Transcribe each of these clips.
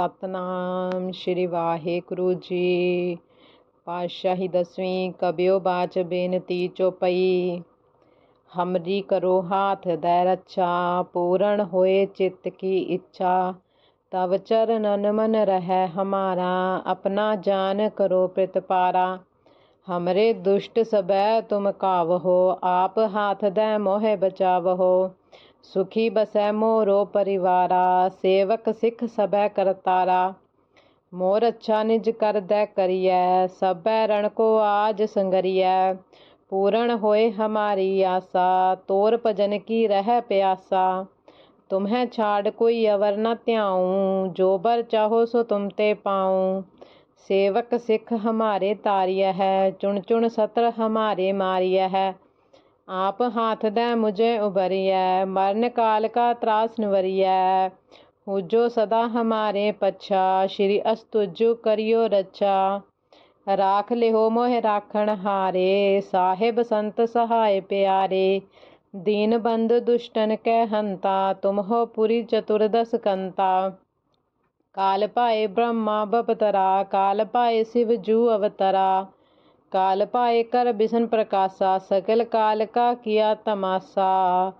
ਸਤਨਾਮ ਸ਼੍ਰੀ ਵਾਹਿਗੁਰੂ ਜੀ। ਪਾਤਸ਼ਾਹੀ ਦਸਵੀਂ ਕਬਿਓ ਬਾਚ ਬੇਨਤੀ ਚੋਪਈ। ਹਮਰੀ ਕਰੋ ਹਾਥ ਦੈ ਰੱਛਾ, ਪੂਰਨ ਹੋਏ ਚਿੱਤ ਕੀ ਇੱਛਾ। ਤਵ ਚਰਨਨ ਮਨ ਰਹਿ ਹਮਾਰਾ, ਆਪਣਾ ਜਾਨ ਕਰੋ ਪ੍ਰਤਪਾਰਾ ਹਮਰੇ ਦੁਸ਼ਟ ਸਬੈ ਤੁਮ ਕਾਵਹੋ ਆਪ ਹਾਥ ਦੈ ਮੋਹਿ ਬਚਾਵਹੋ ਸੁਖੀ ਬਸੈ ਮੋਰੋ ਪਰਿਵਾਰਾ, ਸੇਵਕ ਸਿੱਖ ਸਭੈ ਕਰਤਾਰਾ। ਮੋਰ ਅੱਛਾ ਨਿਜ ਕਰਦੈ ਕਰੀਐ, ਸਭੈ ਰਣ ਕੋ ਆਜ ਸੰਗਰੀਐ। ਪੂਰਨ ਹੋਏ ਹਮਾਰੀ ਆਸਾ, ਤੋਰ ਭਜਨ ਕੀ ਰਹਿ ਪਿਆਸਾ। ਤੁਮਹਿ ਛਾੜ ਕੋਈ ਅਵਰ ਨ ਧਿਆਉ, ਜੋ ਬਰ ਚਾਹੋ ਸੋ ਤੁਮ ਤੇ ਪਾਉ। ਸੇਵਕ ਸਿੱਖ ਹਮਾਰੇ ਤਾਰਿਆ ਹੈ, ਚੁਣ ਚੁਣ ਸਤਰ ਹਮਾਰੇ ਮਾਰਿਆ ਹੈ। ਆਪ ਹਾਥ ਦੈ ਮੁਝੇ ਉਬਰਿਐ ਮਰਨ ਕਾਲ ਕਾ ਤਰਾਸ ਨਵਰੀਐ ਹੁਜੋ ਸਦਾ ਹਮਾਰੇ ਪਛਾ, ਸ਼੍ਰੀ ਅਸਤੁਜੁ ਕਰਿਓ ਰਚਾ ਰਾਖ ਲਿਓ ਮੋਹਿ ਰਾਖਣ ਹਾਰੇ, ਸਾਹਿਬ ਸੰਤ ਸਹਾਇ ਪਿਆਰੇ। ਦੀਨ ਬੰਦ ਦੁਸ਼ਟਨ ਕੈ ਹੰਤਾ ਤੁਮ ਹੋ ਪੁਰੀ ਚਤੁਰਦਸ ਕੰਤਾ। ਕਾਲ ਪਾਏ ਬ੍ਰਹਮਾ ਬਪਤਰਾ, ਕਾਲ ਪਾਏ ਸਿਵ ਜੂ ਅਵਤਰਾ। काल पाए कर बिसन प्रकाशा, सकल काल का किया तमाशा।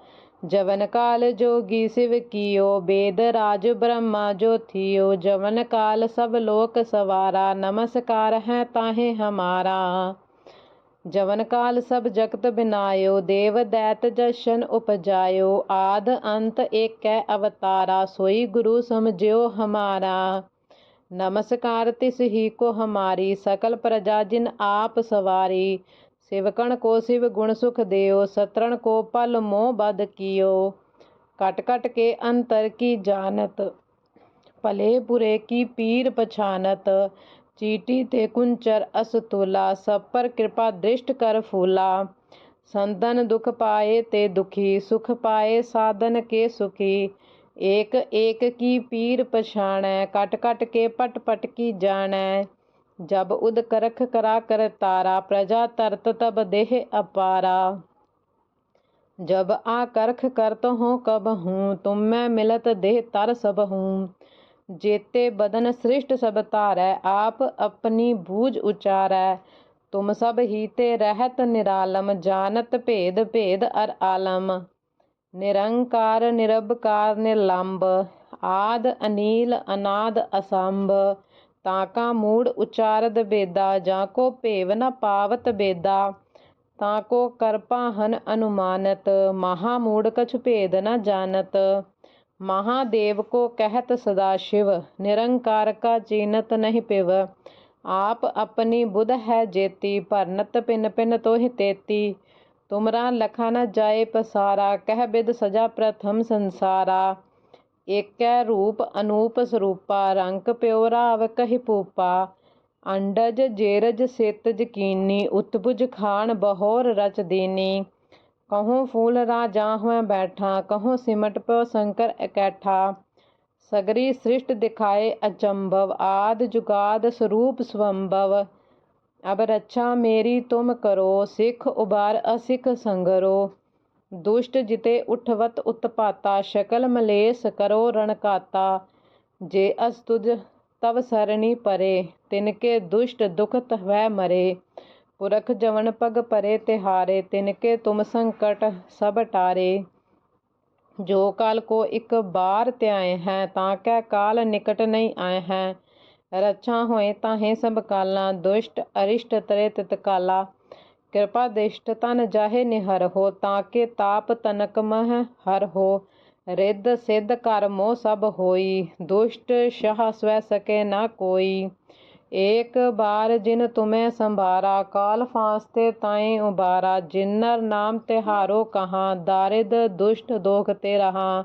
जवन काल जोगी शिव कियो, वेद राज ब्रह्मा जो थियो। जवन काल सब लोक सवारा, नमस्कार है ताहे हमारा। जवन काल सब जगत बिनायो, देव दैत जशन उपजायो। आद अंत एक कै अवतारा, सोई गुरु समझो हमारा। नमस्कार तिस ही को हमारी सकल प्रजा जिन आप सवारी सेवकण को शिव गुण सुख देयो सतरण को पल मोह बद कियो कट कट के अंतर की जानत भले बुरे की पीर पछानत चीटी ते कुंचर असतुला सब पर कृपा दृष्ट कर फूला संतन दुख पाए ते दुखी सुख पाए साधन के सुखी ਏਕ ਏਕ ਕੀ ਪੀਰ ਪਛਾਣੈ, ਕਟ ਕਟ ਕੇ ਪਟ ਪਟ ਕੀ ਜਾਣੈ। ਜਬ ਉਦ ਕਰਖ ਕਰਾ ਕਰ ਤਾਰਾ, ਪ੍ਰਜਾ ਤਰਤ ਤਬ ਦੇਹ ਅਪਾਰਾ। ਜਬ ਆ ਕਰਖ ਕਰਤ ਹੋ ਕਬ ਹੂੰ, ਤੁਮ ਮੈਂ ਮਿਲਤ ਦੇਹ ਤਰ ਸਭ ਹੂੰ। ਜੇਤੇ ਬਦਨ ਸ੍ਰਿਸ਼ਟ ਸਭ ਧਾਰੈ, ਆਪ ਆਪਣੀ ਬੂਝ ਉਚਾਰੈ। ਤੁਮ ਸਭ ਹੀ ਤੇ ਰਹਿਤ ਨਿਰਾਲਮ ਜਾਣਤ ਭੇਦ ਭੇਦ ਅਰ ਆਲਮ। ਨਿਰੰਕਾਰ, ਨਿਰਭਕਾਰ ਨਿਰਲੰਭ ਆਦ, ਅਨੀਲ, ਅਨਾਦ, ਅਸੰਭ, ਤਾਂ ਕਾ ਮੂੜ ਉਚਾਰਦ ਬੇਦਾ, ਜਾਂ ਕੋ ਭੇਵ ਨ ਪਾਵਤ ਬੇਦਾ, ਤਾਂ ਕੋ ਕਰਪਾਹਨ ਅਨੁਮਾਨਤ, ਮਹਾ ਮੂੜ ਕਛ ਭੇਦ ਨ ਜਾਣਤ ਮਹਾਦੇਵ ਕੋ ਕਹਿਤ ਸਦਾ ਸ਼ਿਵ, ਨਿਰੰਕਾਰ ਕਾ ਚੀਨਤ ਨਹੀਂ ਪਿਵ, ਆਪ ਆਪਣੀ ਬੁਧ ਹੈ ਜੇਤੀ, ਭਰਨਤ ਪਿਨ ਪਿਨ ਤੋਹਿ ਤੇਤੀ ਤੁਮਰਾ ਲਖਾ ਨ ਜਾਏ ਪਸਾਰਾ, ਕਹਿ ਬਿਦ ਸਜਾ ਪ੍ਰਥਮ ਸੰਸਾਰਾ। ਏਕੈ ਰੂਪ ਅਨੂਪ ਸਰੂਪਾ, ਰੰਗ ਪਿਓ ਰਾਵ ਕਹਿ ਪੂਪਾ। ਅੰਡਜ ਜੇਰਜ ਸਿਤ ਜਕੀਨੀ ਉਤਬੁਜ ਖਾਨ ਬਹੋਰ ਰਚ ਦੀਨੀ। ਕਹੋ ਫੂਲ ਰਾਜਾ ਹੋਇ ਬੈਠਾ, ਕਹੋ ਸਿਮਟ ਪਿਓ ਸ਼ੰਕਰ ਇਕੱਠਾ। ਸਗਰੀ ਸ੍ਰਿਸ਼ਟ ਦਿਖਾਏ ਅਚੰਭਵ, ਆਦ ਜੁਗਾਦ ਸਰੂਪ ਸਵੰਭਵ ਅਬ ਰੱਛਾ ਮੇਰੀ ਤੁਮ ਕਰੋ, ਸਿਖ ਉਬਾਰ ਅਸਿਖ ਸੰਗਰੋ। ਦੁਸ਼ਟ ਜਿਤੇ ਉਠਵਤ ਉਤਪਾਤਾ, ਸ਼ਕਲ ਮਲੇਸ ਕਰੋ ਰਣਕਾਤਾ। ਜੇ ਅਸ ਤੁਜ ਤਵ ਸਰਣੀ ਪਰੇ ਤਿਨਕੇ ਦੁਸ਼ਟ ਦੁਖਤ ਹੋਇ ਮਰੇ। ਪੁਰਖ ਜਵਨ ਪਗ ਪਰੇ ਤਿਹਾਰੇ ਤਿਨਕੇ ਤੁਮ ਸੰਕਟ ਸਭ ਟਾਰੇ। ਜੋ ਕਾਲ ਕੋ ਇੱਕ ਬਾਰ ਧਿਆਏ ਹੈ, ਤਾਂ ਕੈ ਕਾਲ ਨਿਕਟ ਨਹੀਂ ਆਏ ਹੈ। ਰੱਛਾ ਹੋਏ ਤਾਹੇ ਸਭ ਕਾਲਾਂ, ਦੁਸ਼ਟ, ਅਰਿਸ਼ਟ ਤਰੇ ਤਤਕਾਲਾ ਕਿਰਪਾ ਦਿਸ਼ਟ ਤਨ ਜਾਹੇ ਨਿਹਰ ਹੋ, ਤਾਂ ਕੇ ਤਾਪ ਤਨਕ ਮਹ ਹਰ ਹੋ। ਰਿੱਧ ਸਿੱਧ ਕਰ ਮੋ ਸਭ ਹੋਈ, ਦੁਸ਼ਟ ਸ਼ਾਹ ਸਵੈ ਸਕੇ ਨਾ ਕੋਈ। ਏਕ ਬਾਰ ਜਿਨ ਤੁਮੈ ਸੰਭਾਰਾ, ਕਾਲ ਫਾਸਤੇ ਤਾਏ ਉਬਾਰਾ। ਜਿਨਰ ਨਾਮ ਤਿਹਾਰੋ ਕਹਾ, ਦਾਰਿਦ ਦੁਸ਼ਟ ਦੋਖ ਤੇ ਰਹਾ।